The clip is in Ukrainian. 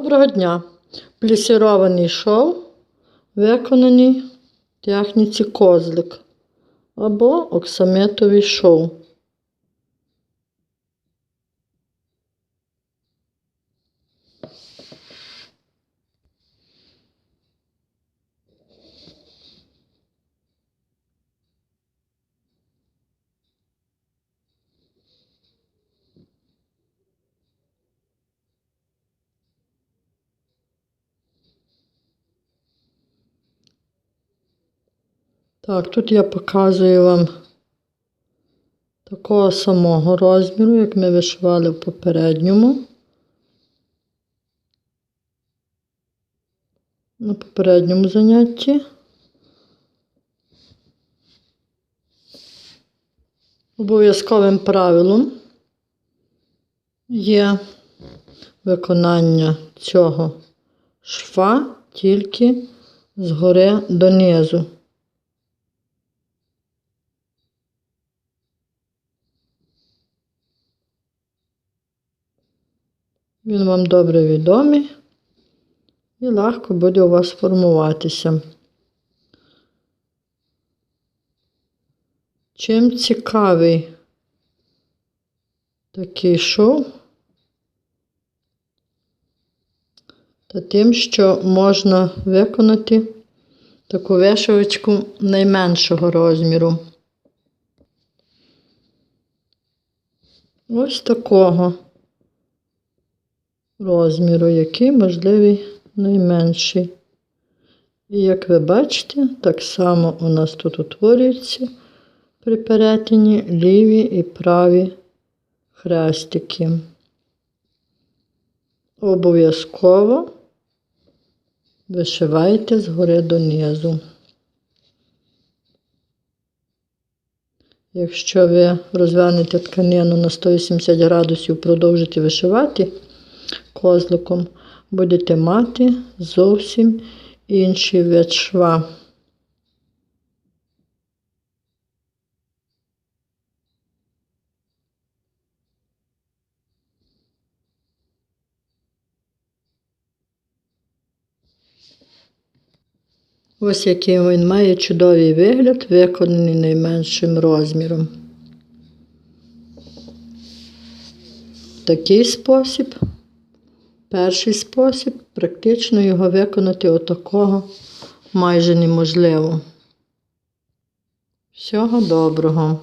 Доброго дня! Плісірований шов виконаний в техніці козлик або оксаметовий шов. Так, тут я показую вам такого самого розміру, як ми вишивали в попередньому. На попередньому занятті. Обов'язковим правилом є виконання цього шва тільки згори донизу. Він вам добре відомий і легко буде у вас формуватися. Чим цікавий такий шов, та тим, що можна виконати таку вишивочку найменшого розміру. Ось такого розміру, який можливий найменший. І як ви бачите, так само у нас тут утворюються при перетині ліві і праві хрестики. Обов'язково вишивайте згори донизу. Якщо ви розвернете тканину на 180 градусів, продовжите вишивати, козликом будете мати зовсім інший вид шва. Ось який він має чудовий вигляд, виконаний найменшим розміром. Такий спосіб. Перший спосіб практично його виконати отакого майже неможливо. Всього доброго!